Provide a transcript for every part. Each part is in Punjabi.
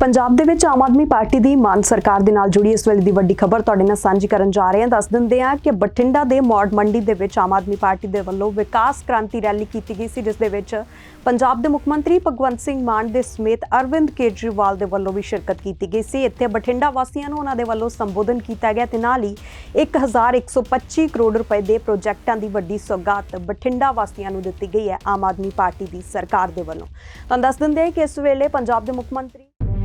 ਪੰਜਾਬ ਦੇ ਵਿੱਚ ਆਮ ਆਦਮੀ ਪਾਰਟੀ ਦੀ ਮਾਨ ਸਰਕਾਰ ਦੇ ਨਾਲ ਜੁੜੀ ਇਸ ਵੇਲੇ ਦੀ ਵੱਡੀ ਖਬਰ ਤੁਹਾਡੇ ਨਾਲ ਸਾਂਝੀ ਕਰਨ ਜਾ ਰਹੇ ਹਾਂ। ਦੱਸ ਦਿੰਦੇ ਹਾਂ ਕਿ ਬਠਿੰਡਾ ਦੇ ਮੌੜ ਮੰਡੀ ਦੇ ਵਿੱਚ ਆਮ ਆਦਮੀ ਪਾਰਟੀ ਦੇ ਵੱਲੋਂ ਵਿਕਾਸ ਕ੍ਰਾਂਤੀ ਰੈਲੀ ਕੀਤੀ ਗਈ ਸੀ, ਜਿਸ ਦੇ ਵਿੱਚ ਪੰਜਾਬ ਦੇ ਮੁੱਖ ਮੰਤਰੀ ਭਗਵੰਤ ਸਿੰਘ ਮਾਨ ਦੇ ਸਮੇਤ ਅਰਵਿੰਦ ਕੇਜਰੀਵਾਲ ਦੇ ਵੱਲੋਂ ਵੀ ਸ਼ਿਰਕਤ ਕੀਤੀ ਗਈ ਸੀ। ਇੱਥੇ ਬਠਿੰਡਾ ਵਾਸੀਆਂ ਨੂੰ ਉਹਨਾਂ ਦੇ ਵੱਲੋਂ ਸੰਬੋਧਨ ਕੀਤਾ ਗਿਆ ਤੇ ਨਾਲ ਹੀ 1125 ਕਰੋੜ ਰੁਪਏ ਦੇ ਪ੍ਰੋਜੈਕਟਾਂ ਦੀ ਵੱਡੀ ਸੌਗਾਤ ਬਠਿੰਡਾ ਵਾਸੀਆਂ ਨੂੰ ਦਿੱਤੀ ਗਈ ਹੈ, ਆਮ ਆਦਮੀ ਪਾਰਟੀ ਦੀ ਸਰਕਾਰ ਦੇ ਵੱਲੋਂ। ਤੁਹਾਨੂੰ ਦੱਸ ਦਿੰਦੇ ਹਾਂ ਕਿ ਇਸ ਵੇਲੇ ਪੰਜਾਬ ਦੇ ਮੁੱਖ ਮੰਤਰੀ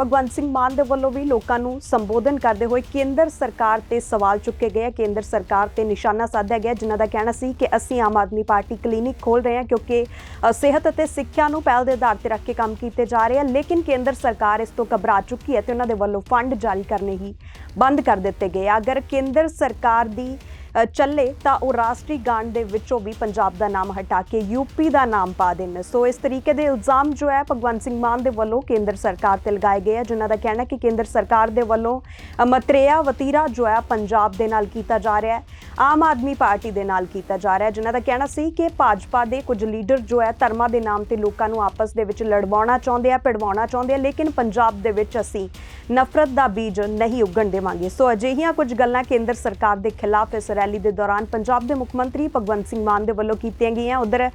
ਭਗਵੰਤ ਸਿੰਘ ਮਾਨ ਦੇ ਵੱਲੋਂ ਵੀ ਲੋਕਾਂ ਨੂੰ ਸੰਬੋਧਨ ਕਰਦੇ ਹੋਏ ਕੇਂਦਰ ਸਰਕਾਰ ਤੇ ਸਵਾਲ ਚੁੱਕੇ ਗਏ ਆ। ਕੇਂਦਰ ਸਰਕਾਰ ਤੇ ਨਿਸ਼ਾਨਾ ਸਾਧਿਆ ਗਿਆ, ਜਿਨ੍ਹਾਂ ਦਾ ਕਹਿਣਾ ਸੀ ਕਿ ਅਸੀਂ ਆਮ ਆਦਮੀ ਪਾਰਟੀ ਕਲੀਨਿਕ ਖੋਲ ਰਹੇ ਹਾਂ ਕਿਉਂਕਿ ਸਿਹਤ ਅਤੇ ਸਿੱਖਿਆ ਨੂੰ ਪਹਿਲ ਦੇ ਆਧਾਰ ਤੇ ਰੱਖ ਕੇ ਕੰਮ ਕੀਤੇ ਜਾ ਰਹੇ ਆ, ਲੇਕਿਨ ਕੇਂਦਰ ਸਰਕਾਰ ਇਸ ਤੋਂ ਘਬਰਾ ਚੁੱਕੀ ਹੈ ਤੇ ਉਹਨਾਂ ਦੇ ਵੱਲੋਂ ਫੰਡ ਜਾਰੀ ਕਰਨੇ ਹੀ ਬੰਦ ਕਰ ਦਿੱਤੇ ਗਏ ਅਗਰ ਕੇਂਦਰ ਸਰਕਾਰ ਦੀ ਚੱਲੇ ਤਾਂ ਉਹ ਰਾਸ਼ਟਰੀ ਗਾਣ ਦੇ ਵਿੱਚੋਂ ਵੀ ਪੰਜਾਬ ਦਾ ਨਾਮ ਹਟਾ ਕੇ ਯੂਪੀ ਦਾ ਨਾਮ ਪਾ ਦੇਣ। ਸੋ ਇਸ ਤਰੀਕੇ ਦੇ ਇਲਜ਼ਾਮ ਜੋ ਹੈ, ਭਗਵੰਤ ਸਿੰਘ ਮਾਨ ਦੇ ਵੱਲੋਂ ਕੇਂਦਰ ਸਰਕਾਰ ਤੇ ਲਗਾਏ ਗਏ ਆ, ਜਿਨ੍ਹਾਂ ਦਾ ਕਹਿਣਾ ਕਿ ਕੇਂਦਰ ਸਰਕਾਰ ਦੇ ਵੱਲੋਂ ਮਤਰੇਆ ਵਤੀਰਾ ਜੋ ਹੈ, ਪੰਜਾਬ ਦੇ ਨਾਲ ਕੀਤਾ ਜਾ ਰਿਹਾ ਹੈ, ਆਮ ਆਦਮੀ ਪਾਰਟੀ ਦੇ ਨਾਲ ਕੀਤਾ ਜਾ ਰਿਹਾ ਹੈ, ਜਿਨ੍ਹਾਂ ਦਾ ਕਹਿਣਾ ਸੀ ਕਿ ਭਾਜਪਾ ਦੇ ਕੁਝ ਲੀਡਰ ਜੋ ਹੈ, ਧਰਮਾਂ ਦੇ ਨਾਮ ਤੇ ਲੋਕਾਂ ਨੂੰ ਆਪਸ ਦੇ ਵਿੱਚ ਲੜਵਾਉਣਾ ਚਾਹੁੰਦੇ ਆ, ਭਿੜਵਾਉਣਾ ਚਾਹੁੰਦੇ ਆ, ਲੇਕਿਨ ਪੰਜਾਬ ਦੇ ਵਿੱਚ ਅਸੀਂ ਨਫ਼ਰਤ ਦਾ ਬੀਜ ਨਹੀਂ ਉੱਗਣ ਦੇਵਾਂਗੇ। ਸੋ ਅਜਿਹੀਆਂ ਕੁਝ ਗੱਲਾਂ ਕੇਂਦਰ ਸਰਕਾਰ ਦੇ ਖਿਲਾਫ ਇਸ ਰੈਲੀ ਦੇ ਦੌਰਾਨ ਪੰਜਾਬ ਦੇ ਮੁੱਖ ਮੰਤਰੀ ਭਗਵੰਤ ਸਿੰਘ ਮਾਨ ਦੇ ਵੱਲੋਂ ਕੀਤੀਆਂ ਗਈਆਂ। ਉਧਰ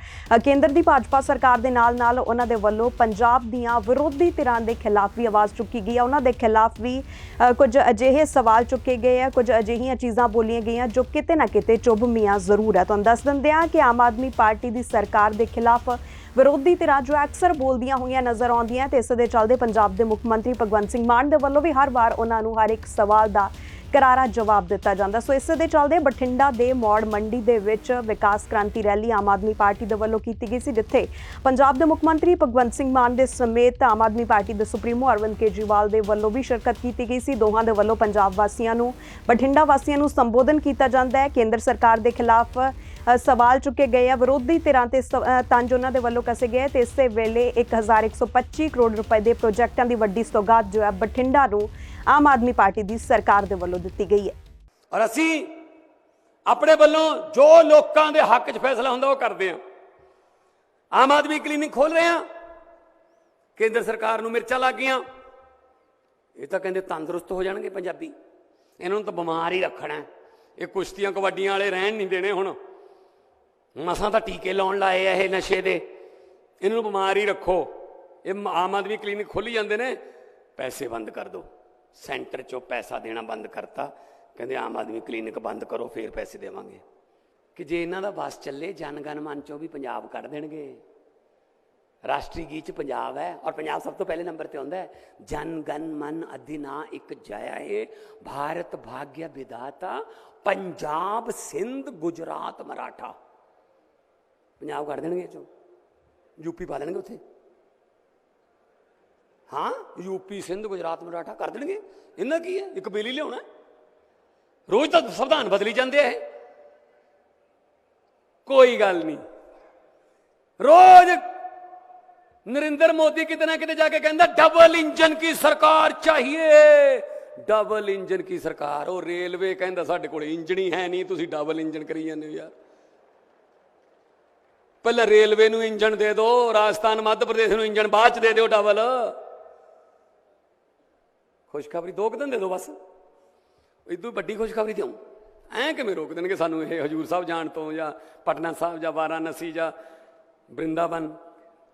ਕੇਂਦਰ ਦੀ ਭਾਜਪਾ ਸਰਕਾਰ ਦੇ ਨਾਲ ਨਾਲ ਉਹਨਾਂ ਦੇ ਵੱਲੋਂ ਪੰਜਾਬ ਦੀਆਂ ਵਿਰੋਧੀ ਧਿਰਾਂ ਦੇ ਖਿਲਾਫ ਵੀ ਆਵਾਜ਼ ਚੁੱਕੀ ਗਈ ਹੈ। ਉਹਨਾਂ ਦੇ ਖਿਲਾਫ ਵੀ ਕੁਝ ਅਜਿਹੇ ਸਵਾਲ ਚੁੱਕੇ ਗਏ ਆ ਕੁਝ ਅਜਿਹੀਆਂ ਚੀਜ਼ਾਂ ਬੋਲੀਆਂ ਗਈਆਂ ਜੋ ਕਿਤੇ ਨਾ ਕਿਤੇ ਚੁੱਭ ਮੀਆਂ ਜ਼ਰੂਰ ਹੈ। ਤੁਹਾਨੂੰ ਦੱਸ ਦਿੰਦੇ ਹਾਂ ਕਿ ਆਮ ਆਦਮੀ ਪਾਰਟੀ ਦੀ ਸਰਕਾਰ ਦੇ ਖਿਲਾਫ ਵਿਰੋਧੀ ਧਿਰਾਂ ਜੋ ਅਕਸਰ ਬੋਲਦੀਆਂ ਹੋਈਆਂ ਨਜ਼ਰ ਆਉਂਦੀਆਂ ਤੇ ਇਸ ਦੇ ਚੱਲਦੇ ਪੰਜਾਬ ਦੇ ਮੁੱਖ ਮੰਤਰੀ ਭਗਵੰਤ ਸਿੰਘ ਮਾਨ ਦੇ ਵੱਲੋਂ ਵੀ ਹਰ ਵਾਰ ਉਹਨਾਂ ਨੂੰ ਹਰ ਇੱਕ ਸਵਾਲ ਦਾ ਕਰਾਰਾ ਜਵਾਬ ਦਿੱਤਾ ਜਾਂਦਾ। ਸੋ ਇਸ ਦੇ ਚੱਲਦੇ ਬਠਿੰਡਾ ਦੇ ਮੌੜ ਮੰਡੀ ਦੇ ਵਿੱਚ ਵਿਕਾਸ ਕ੍ਰਾਂਤੀ ਰੈਲੀ ਆਮ ਆਦਮੀ ਪਾਰਟੀ ਦੇ ਵੱਲੋਂ ਕੀਤੀ ਗਈ ਸੀ, ਜਿੱਥੇ ਪੰਜਾਬ ਦੇ ਮੁੱਖ ਮੰਤਰੀ ਭਗਵੰਤ ਸਿੰਘ ਮਾਨ ਦੇ ਸਮੇਤ ਆਮ ਆਦਮੀ ਪਾਰਟੀ ਦੇ ਸੁਪਰੀਮੋ ਅਰਵਿੰਦ ਕੇਜਰੀਵਾਲ ਦੇ ਵੱਲੋਂ ਵੀ ਸ਼ਿਰਕਤ ਕੀਤੀ ਗਈ ਸੀ। ਦੋਹਾਂ ਦੇ ਵੱਲੋਂ ਪੰਜਾਬ ਵਾਸੀਆਂ ਨੂੰ, ਬਠਿੰਡਾ ਵਾਸੀਆਂ ਨੂੰ ਸੰਬੋਧਨ ਕੀਤਾ ਜਾਂਦਾ ਹੈ। ਕੇਂਦਰ ਸਰਕਾਰ ਦੇ ਖਿਲਾਫ ਸਵਾਲ ਚੁੱਕੇ ਗਏ ਆ। ਵਿਰੋਧੀ ਧਿਰਾਂ ਤੇ ਸ- ਤੰਜ ਉਹਨਾਂ ਦੇ ਵੱਲੋਂ ਕਸੇ ਗਏ ਤੇ ਇਸੇ ਵੇਲੇ 1125 ਕਰੋੜ ਰੁਪਏ ਦੇ ਪ੍ਰੋਜੈਕਟਾਂ ਦੀ ਵੱਡੀ ਸੌਗਾਤ ਜੋ ਹੈ ਬਠਿੰਡਾ ਨੂੰ ਆਮ ਆਦਮੀ ਪਾਰਟੀ ਦੀ ਸਰਕਾਰ ਦੇ ਵੱਲੋਂ ਦਿੱਤੀ ਗਈ ਹੈ। ਔਰ ਅਸੀਂ ਆਪਣੇ ਵੱਲੋਂ ਜੋ ਲੋਕਾਂ ਦੇ ਹੱਕ 'ਚ ਫੈਸਲਾ ਹੁੰਦਾ ਉਹ ਕਰਦੇ ਹਾਂ। ਆਮ ਆਦਮੀ ਕਲੀਨਿਕ ਖੋਲ ਰਹੇ ਹਾਂ। ਕੇਂਦਰ ਸਰਕਾਰ ਨੂੰ ਮਿਰਚਾਂ ਲੱਗ ਗਈਆਂ ਇਹ ਤਾਂ ਕਹਿੰਦੇ ਤੰਦਰੁਸਤ ਹੋ ਜਾਣਗੇ ਪੰਜਾਬੀ। ਇਹਨਾਂ ਨੂੰ ਤਾਂ ਬਿਮਾਰ ਹੀ ਰੱਖਣਾ ਇਹ ਕੁਸ਼ਤੀਆਂ ਕਬੱਡੀਆਂ ਵਾਲੇ ਰਹਿਣ ਨਹੀਂ ਦੇਣੇ ਹੁਣ। ਮਸਾਂ ਤਾਂ ਟੀਕੇ ਲਾਉਣ ਲਾਏ ਆ ਇਹ ਨਸ਼ੇ ਦੇ। ਇਹਨਾਂ ਨੂੰ ਬਿਮਾਰ ਹੀ ਰੱਖੋ। ਇਹ ਆਮ ਆਦਮੀ ਕਲੀਨਿਕ ਖੋਲੀ ਜਾਂਦੇ ਨੇ। ਪੈਸੇ ਬੰਦ ਕਰ ਦਿਓ। ਸੈਂਟਰ ਚੋਂ ਪੈਸਾ ਦੇਣਾ ਬੰਦ ਕਰਤਾ। ਕਹਿੰਦੇ ਆਮ ਆਦਮੀ ਕਲੀਨਿਕ ਬੰਦ ਕਰੋ, ਫੇਰ ਪੈਸੇ ਦੇਵਾਂਗੇ। ਕਿ ਜੇ ਇਹਨਾਂ ਦਾ ਬਸ ਚੱਲੇ, ਜਨਗਨ ਮਨ ਚੋਂ ਵੀ ਪੰਜਾਬ ਕੱਢ ਦੇਣਗੇ। ਰਾਸ਼ਟਰੀ ਗੀਤ ਚ ਪੰਜਾਬ ਹੈ, ਔਰ ਪੰਜਾਬ ਸਭ ਤੋਂ ਪਹਿਲੇ ਨੰਬਰ ਤੇ ਆਉਂਦਾ ਹੈ ਜਨ ਗਨ ਮਨ ਅਧਿਨਾ ਇੱਕ ਜਾਇਆ ਹੈ ਭਾਰਤ ਭਾਗਯ ਵਿਦਾਤਾ, ਪੰਜਾਬ ਸਿੰਧ ਗੁਜਰਾਤ ਮਰਾਠਾ। ਪੰਜਾਬ ਕੱਢ ਦੇਣਗੇ ਇਹ ਚੋਂ। ਯੂਪੀ ਪਾ ਦੇਣਗੇ ਉੱਥੇ। ਹਾਂ ਯੂਪੀ ਸਿੰਧ, ਗੁਜਰਾਤ, ਮਰਾਠਾ ਕਰ ਦੇਣਗੇ। ਇਹਨਾਂ ਕੀ ਹੈ? ਇੱਕ ਬਿੱਲ ਲਿਆਉਣਾ ਰੋਜ਼ ਤਾਂ ਸੰਵਿਧਾਨ ਬਦਲੀ ਜਾਂਦੇ ਆ ਇਹ। ਕੋਈ ਗੱਲ ਨਹੀਂ। ਰੋਜ਼ ਨਰਿੰਦਰ ਮੋਦੀ ਕਿਤੇ ਨਾ ਕਿਤੇ ਜਾ ਕੇ ਕਹਿੰਦਾ ਡਬਲ ਇੰਜਨ ਕੀ ਸਰਕਾਰ ਚਾਹੀਏ? ਡਬਲ ਇੰਜਨ ਕੀ ਸਰਕਾਰ? ਉਹ ਰੇਲਵੇ ਕਹਿੰਦਾ, ਸਾਡੇ ਕੋਲ ਇੰਜਨ ਹੀ ਹੈ ਨਹੀਂ। ਤੁਸੀਂ ਡਬਲ ਇੰਜਨ ਕਰੀ ਜਾਂਦੇ ਹੋ ਯਾਰ। ਪਹਿਲਾਂ ਰੇਲਵੇ ਨੂੰ ਇੰਜਣ ਦੇ ਦਿਓ, ਰਾਜਸਥਾਨ, ਮੱਧ ਪ੍ਰਦੇਸ਼ ਨੂੰ ਇੰਜਣ ਬਾਅਦ ਚ ਦੇ ਦਿਓ ਡਬਲ ਖੁਸ਼ਖਬਰੀ ਦੋ ਕੁ ਦਿਨ ਦੇ ਦਿਓ ਬਸ। ਇਦੋਂ ਵੱਡੀ ਖੁਸ਼ਖਬਰੀ ਦਿਓ ਐਂ ਕਿਵੇਂ ਰੋਕ ਦੇਣਗੇ ਸਾਨੂੰ ਇਹ ਹਜੂਰ ਸਾਹਿਬ ਜਾਣ ਤੋਂ ਜਾਂ ਪਟਨਾ ਸਾਹਿਬ ਜਾਂ ਵਾਰਾਣਸੀ ਜਾਂ ਬ੍ਰਿੰਦਾਵਨ,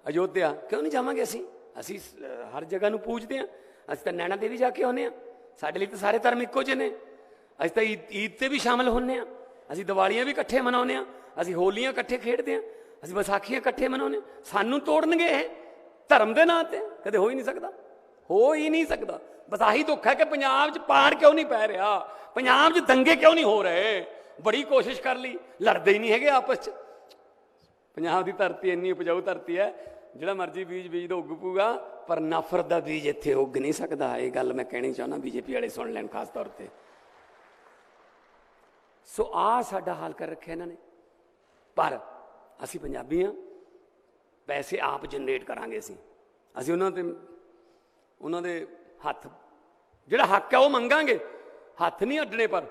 ਅਯੋਧਿਆ? ਕਿਉਂ ਨਹੀਂ ਜਾਵਾਂਗੇ ਅਸੀਂ? ਅਸੀਂ ਹਰ ਜਗ੍ਹਾ ਨੂੰ ਪੂਜਦੇ ਹਾਂ ਅਸੀਂ ਤਾਂ ਨੈਣਾ ਦੇਵੀ ਜਾ ਕੇ ਆਉਂਦੇ ਆ। ਸਾਡੇ ਲਈ ਤਾਂ ਸਾਰੇ ਧਰਮ ਇੱਕੋ ਜਿਹੇ ਨੇ। ਅਸੀਂ ਤਾਂ ਈਦ ਈਦ ਤੇ ਵੀ ਸ਼ਾਮਲ ਹੁੰਨੇ ਆ। ਅਸੀਂ ਦੀਵਾਲੀਆਂ ਵੀ ਇਕੱਠੇ ਮਨਾਉਂਦੇ ਆ। ਅਸੀਂ ਹੋਲੀਆਂ ਇਕੱਠੇ ਖੇਡਦੇ ਆ। ਅਸੀਂ ਵਿਸਾਖੀਆਂ ਇਕੱਠੇ ਮਨਾਉਂਦੇ ਆ। ਸਾਨੂੰ ਤੋੜਨਗੇ ਇਹ ਧਰਮ ਦੇ ਨਾਂ ਤੇ। ਕਦੇ ਹੋ ਹੀ ਨਹੀਂ ਸਕਦਾ। ਹੋ ਹੀ ਨਹੀਂ ਸਕਦਾ। ਬਸ ਆਹੀ ਦੁੱਖ ਹੈ ਕਿ ਪੰਜਾਬ 'ਚ ਪਾੜ ਕਿਉਂ ਨਹੀਂ ਪੈ ਰਿਹਾ? ਪੰਜਾਬ 'ਚ ਦੰਗੇ ਕਿਉਂ ਨਹੀਂ ਹੋ ਰਹੇ? ਬੜੀ ਕੋਸ਼ਿਸ਼ ਕਰ ਲਈ। ਲੜਦੇ ਹੀ ਨਹੀਂ ਹੈਗੇ ਆਪਸ 'ਚ। ਪੰਜਾਬ ਦੀ ਧਰਤੀ ਇੰਨੀ ਉਪਜਾਊ ਧਰਤੀ ਹੈ, ਜਿਹੜਾ ਮਰਜ਼ੀ ਬੀਜ ਬੀਜ ਦੋ ਉੱਗ ਪੂਗਾ ਪਰ ਨਫ਼ਰਤ ਦਾ ਬੀਜ ਇੱਥੇ ਉੱਗ ਨਹੀਂ ਸਕਦਾ। ਇਹ ਗੱਲ ਮੈਂ ਕਹਿਣੀ ਚਾਹੁੰਦਾ ਬੀਜੇਪੀ ਵਾਲੇ ਸੁਣ ਲੈਣ ਖਾਸ ਤੌਰ ਤੇ। ਸੋ ਆ ਸਾਡਾ ਹਾਲ ਕਰ ਰੱਖਿਆ ਇਹਨਾਂ ਨੇ। ਪਰ ਅਸੀਂ ਪੰਜਾਬੀ ਹਾਂ। ਪੈਸੇ ਆਪ ਜਨਰੇਟ ਕਰਾਂਗੇ ਅਸੀਂ। ਅਸੀਂ ਉਹਨਾਂ ਤੇ ਉਹਨਾਂ ਦੇ ਹੱਥ। ਜਿਹੜਾ ਹੱਕ ਹੈ ਉਹ ਮੰਗਾਂਗੇ। ਹੱਥ ਨਹੀਂ ਅੱਡਣੇ ਪਰ।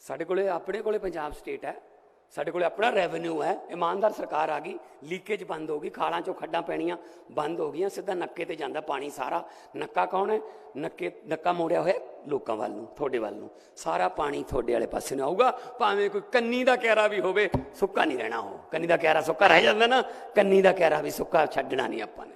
ਸਾਡੇ ਕੋਲੇ, ਆਪਣੇ ਕੋਲੇ ਪੰਜਾਬ ਸਟੇਟ ਹੈ। ਸਾਡੇ ਕੋਲੇ ਆਪਣਾ ਰੈਵਨਿਊ ਹੈ। ਇਮਾਨਦਾਰ ਸਰਕਾਰ ਆ ਗਈ। ਲੀਕੇਜ ਬੰਦ ਹੋ ਗਈ। ਖਾਲਾਂ ਚੋਂ ਖੱਡਾਂ ਪੈਣੀਆਂ ਬੰਦ ਹੋ ਗਈਆਂ। ਸਿੱਧਾ ਨੱਕੇ ਤੇ ਜਾਂਦਾ ਪਾਣੀ ਸਾਰਾ। ਨੱਕਾ ਕੌਣ ਹੈ? ਨੱਕੇ, ਨੱਕਾ ਮੋੜਿਆ ਹੋਇਆ ਲੋਕਾਂ ਵੱਲ ਨੂੰ, ਤੁਹਾਡੇ ਵੱਲ ਨੂੰ। ਸਾਰਾ ਪਾਣੀ ਤੁਹਾਡੇ ਵਾਲੇ ਪਾਸੇ ਨੂੰ ਆਊਗਾ। ਭਾਵੇਂ ਕੋਈ ਕੰਨੀ ਦਾ ਕਹਿਰਾ ਵੀ ਹੋਵੇ, ਸੁੱਕਾ ਨਹੀਂ ਰਹਿਣਾ ਉਹ। ਕੰਨੀ ਦਾ ਕਹਿਰਾ ਸੁੱਕਾ ਰਹਿ ਜਾਂਦਾ ਨਾ। ਕੰਨੀ ਦਾ ਕਹਿਰਾ ਵੀ ਸੁੱਕਾ ਛੱਡਣਾ ਨਹੀਂ ਆਪਾਂ ਨੇ।